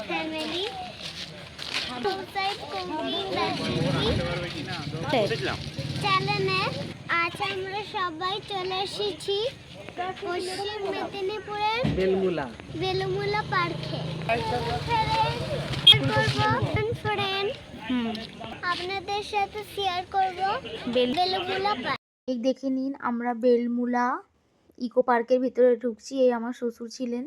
Family চ্যানেলে আজ আমরা সবাই চলে এসেছি পশ্চিম মেদিনীপুরের বেলমুলা। বেলুমুলা পার্কে। ফ্রেন্ড আপনাদের সাথে শেয়ার করব বেলুমুলা পার্ক দেখে নিন আমরা বেলমুলা ইকো পার্কের ভিতরে ঢুকছি এই আমার শ্বশুর ছিলেন।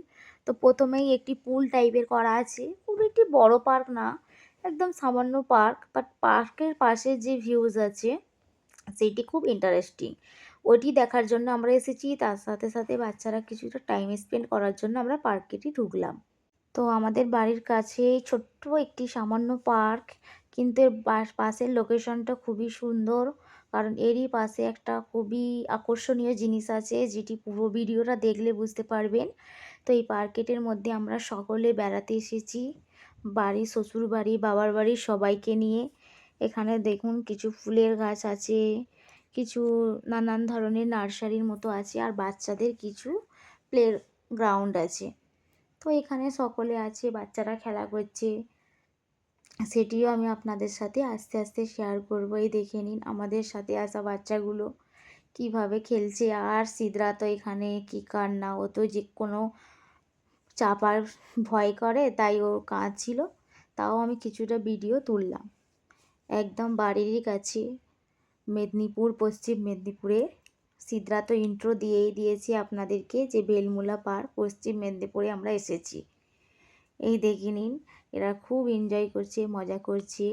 তো প্রথমেই একটি পুল টাইপের করা আছে। খুব একটি বড় পার্ক না, একদম সামান্য পার্ক বাট পার্কের পাশে যে ভিউজ আছে সেটি খুব ইন্টারেস্টিং ওইটি দেখার জন্য আমরা এসেছি, তার সাথে সাথে বাচ্চারা কিছুটা টাইম স্পেন্ড করার জন্য আমরা পার্কেটি ঢুকলাম। তো আমাদের বাড়ির কাছে ছোট্ট একটি সামান্য পার্ক কিন্তু এর পাশ- পাশের লোকেশনটা খুবই সুন্দর, কারণ এরই পাশে একটা খুবই আকর্ষণীয় জিনিস আছে, যেটি পুরো ভিডিওটা দেখলে বুঝতে পারবেন। তো এই পার্কেটের মধ্যে আমরা সকলে বেড়াতে এসেছি। বাড়ি শ্বশুর বাড়ি বাবার বাড়ি সবাইকে নিয়ে। এখানে দেখুন কিছু ফুলের গাছ আছে, কিছু নানান ধরনের নার্সারির মতো আছে আর বাচ্চাদের কিছু প্লে গ্রাউন্ড আছে। তো এখানে সকলে আছে, বাচ্চারা খেলা করছে। সেটিও আমি আপনাদের সাথে আস্তে আস্তে শেয়ার করব। এই দেখে নিন আমাদের সাথে আসা বাচ্চাগুলো। কীভাবে খেলছে? আর সিদ্রা তো এখানে কি কান্না ও তো যে কোনো চাপার ভয় করে, তাই ও কাঁদছিল। তাও আমি কিছুটা ভিডিও তুললাম। একদম বাড়িরই কাছে। মেদিনীপুর, পশ্চিম মেদিনীপুরে। সিদরা তো ইন্ট্রো দিয়েই দিয়েছি আপনাদেরকে যে বেলমুলা পার্ক পশ্চিম মেদিনীপুরে আমরা এসেছি। এই দেখে নিন, এরা খুব এনজয় করছে, মজা করছে।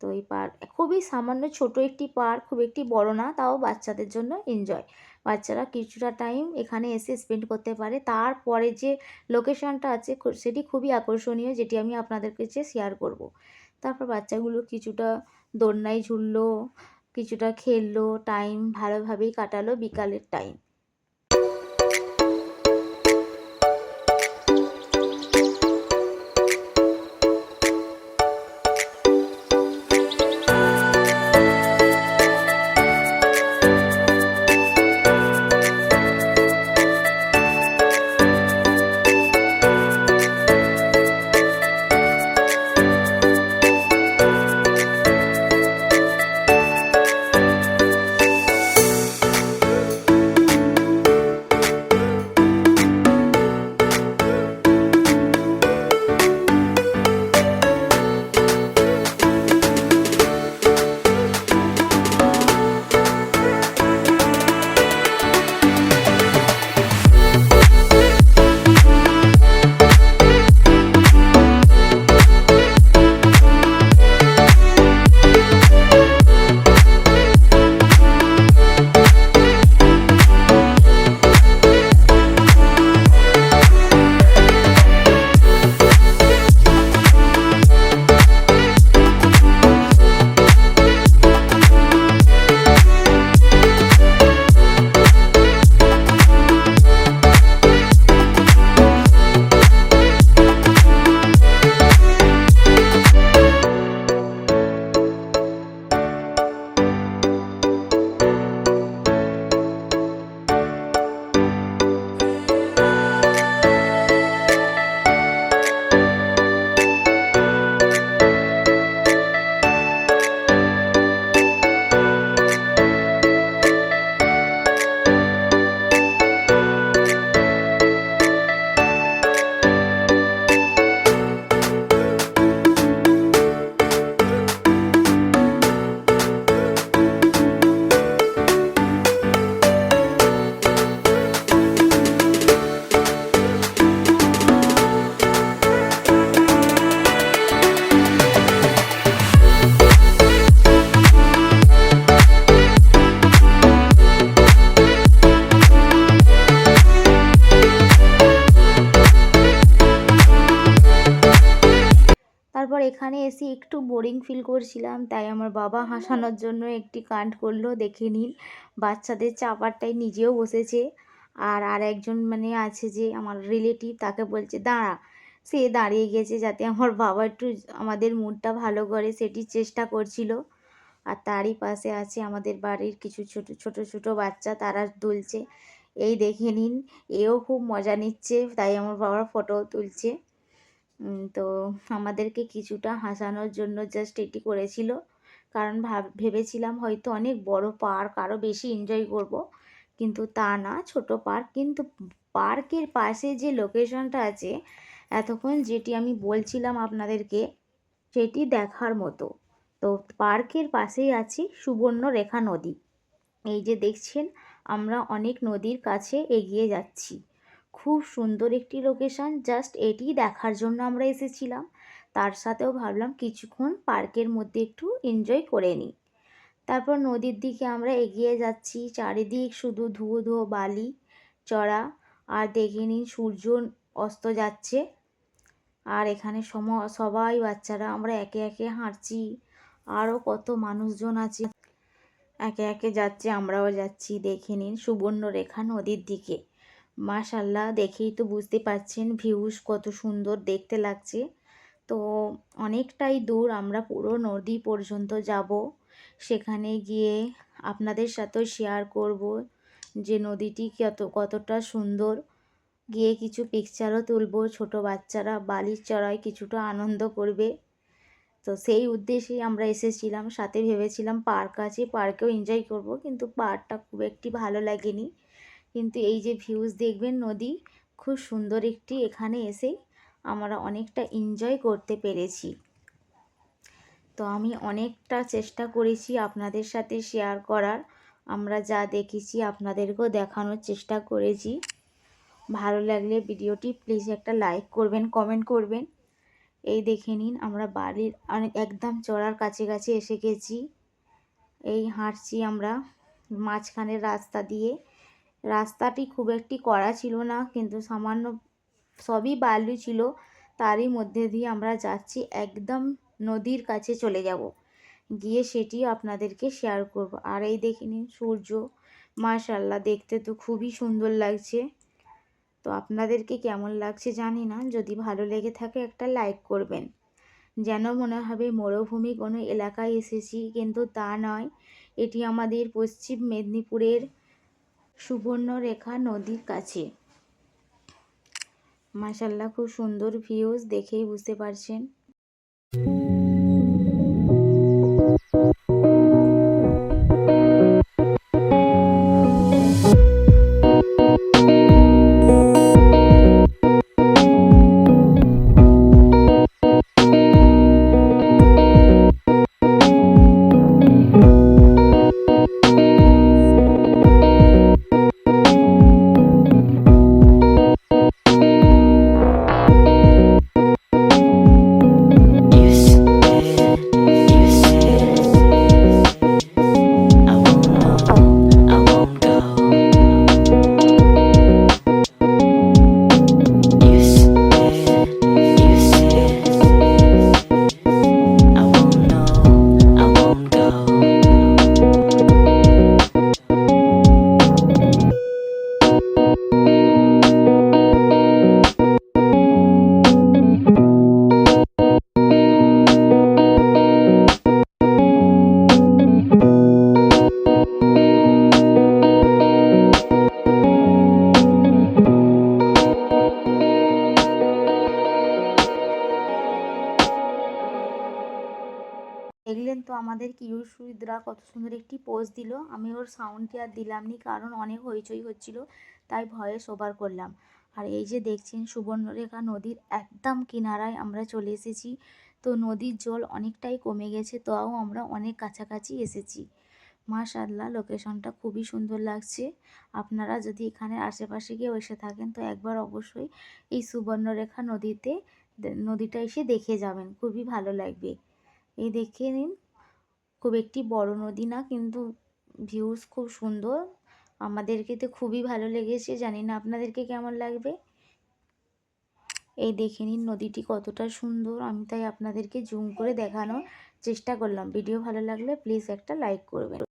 তো এই পার্ক খুবই সামান্য ছোট একটি পার্ক, খুব একটি বড় না, তাও বাচ্চাদের জন্য এনজয় বাচ্চারা কিছুটা টাইম এখানে এসে স্পেন্ড করতে পারে। তারপরে যে লোকেশনটা আছে সেটি খুবই আকর্ষণীয়, যেটি আমি আপনাদের কাছে শেয়ার করব। তারপর বাচ্চাগুলো কিছুটা দোলনায় ঝুললো, কিছুটা খেললো টাইম ভালোভাবেই কাটালো বিকালের টাইম এখানে এসে একটু বোরিং ফিল করছিলাম তাই আমার বাবা হাসানোর জন্য একটি কাণ্ড করল দেখে নিন। বাচ্চাদের চাপারটাই নিজেও বসেছে। আর আর একজন মানে আছে যে আমার রিলেটিভ তাকে বলছে দাঁড়া। সে দাঁড়িয়ে গেছে যাতে আমার বাবা একটু আমাদের মুডটা ভালো করে সেটি চেষ্টা করছিল। আর তারই পাশে আছে আমাদের বাড়ির কিছু ছোট ছোট ছোট বাচ্চা তারা দুলছে। এই দেখে নিন এও খুব মজা নিচ্ছে তাই আমার বাবার ফটো তুলছে। তো আমাদেরকে কিছুটা হাসানোর জন্য জাস্ট এটি করেছিল। কারণ ভাব, ভেবেছিলাম হয়তো অনেক বড় পার্ক আরও বেশি এনজয় করব। কিন্তু তা না, ছোট পার্ক। কিন্তু পার্কের পাশে যে লোকেশনটা আছে, এতক্ষণ যেটি আমি বলছিলাম আপনাদেরকে, সেটি দেখার মতো। তো পার্কের পাশেই আছে, সুবর্ণরেখা নদী। এই যে দেখছেন, আমরা অনেক নদীর কাছে এগিয়ে যাচ্ছি। খুব সুন্দর একটি লোকেশন জাস্ট এটি দেখার জন্য আমরা এসেছিলাম। তার সাথেও ভাবলাম কিছুক্ষণ পার্কের মধ্যে একটু এনজয় করে নিই। তারপর নদীর দিকে আমরা এগিয়ে যাচ্ছি, চারিদিক শুধু ধুয়ো ধুয়ো বালি, চড়া, আর দেখে নিন সূর্য অস্ত যাচ্ছে। আর এখানে সম, সবাই বাচ্চারা, আমরা একে একে হাঁটছি আরও কত মানুষজন আছে। একে একে যাচ্ছে, আমরাও যাচ্ছি, দেখে নিন সুবর্ণরেখা নদীর দিকে। মাশাল্লাহ, দেখেই তো বুঝতে পারছেন ভিউস কত সুন্দর দেখতে লাগছে। তো অনেকটাই দূর আমরা পুরো নদী পর্যন্ত যাব। সেখানে গিয়ে আপনাদের সাথেও শেয়ার করব যে নদীটি কত, কতটা সুন্দর। গিয়ে কিছু পিকচারও তুলব, ছোট বাচ্চারা বালির চড়ায় কিছুটা আনন্দ করবে। তো সেই উদ্দেশ্যেই আমরা এসেছিলাম, সাথে ভেবেছিলাম পার্ক আছে, পার্কেও এনজয় করব, কিন্তু পার্কটা খুব একটি ভালো লাগেনি। কিন্তু এই যে ভিউজ দেখবেন নদী, খুব সুন্দর একটি এখানে এসে আমরা অনেকটা এনজয় করতে পেরেছি। তো আমি অনেকটা চেষ্টা করেছি আপনাদের সাথে শেয়ার করার। আমরা যা দেখেছি আপনাদেরকেও দেখানোর চেষ্টা করেছি। ভালো লাগলে ভিডিওটি প্লিজ একটা লাইক করবেন কমেন্ট করবেন। এই দেখে নিন, আমরা বাড়ির একদম চড়ার কাছে কাছে এসে গেছি। এই হাঁটছি আমরা মাঝখানের রাস্তা দিয়ে। রাস্তাটি খুব একটি কড়া ছিল না, কিন্তু সামান্য সবই বালু ছিল। তারই মধ্যে দিয়ে আমরা যাচ্ছি, একদম নদীর কাছে চলে যাব। গিয়ে সেটিও আপনাদেরকে শেয়ার করব। আর এই দেখে নিন সূর্য মাশাল্লাহ দেখতে তো খুবই সুন্দর লাগছে। তো আপনাদেরকে কেমন লাগছে জানি না, যদি ভালো লেগে থাকে একটা লাইক করবেন। যেন মনে হবে মরুভূমি কোনো এলাকায় এসেছি, কিন্তু তা নয়। এটি আমাদের পশ্চিম মেদিনীপুরের সুবর্ণরেখা নদীর কাছে। মাসাল্লা খুব সুন্দর ভিউজ দেখেই বুঝতে পারছেন। আমাদের কিউসুইদরা কত সুন্দর একটি পোজ দিল। আমি ওর সাউন্ডটি আর দিলাম নি, কারণ অনেক হইচই হচ্ছিল, তাই ভয়ে ওভার করলাম। আর এই যে দেখছেন সুবর্ণরেখা নদীর একদম কিনারায় আমরা চলে এসেছি। তো নদীর জল অনেকটাই কমে গেছে, তাও আমরা অনেক কাছাকাছি এসেছি। মাশাল্লাহ লোকেশনটা খুবই সুন্দর লাগছে। আপনারা যদি এখানে আশেপাশে গিয়ে এসে থাকেন, তো একবার অবশ্যই এই সুবর্ণরেখা নদীতে, নদীটা এসে দেখে যাবেন, খুবই ভালো লাগবে। এই দেখে নিন খুব একটি বড় নদী না, কিন্তু ভিউস খুব সুন্দর। আমাদেরকে তো খুবই ভালো লেগেছে, জানি না আপনাদেরকে কেমন লাগবে। এই দেখে নিন নদীটি কতটা সুন্দর, আমি তাই আপনাদেরকে জুম করে দেখানোর চেষ্টা করলাম। ভিডিও ভালো লাগলে প্লিজ একটা লাইক করবেন।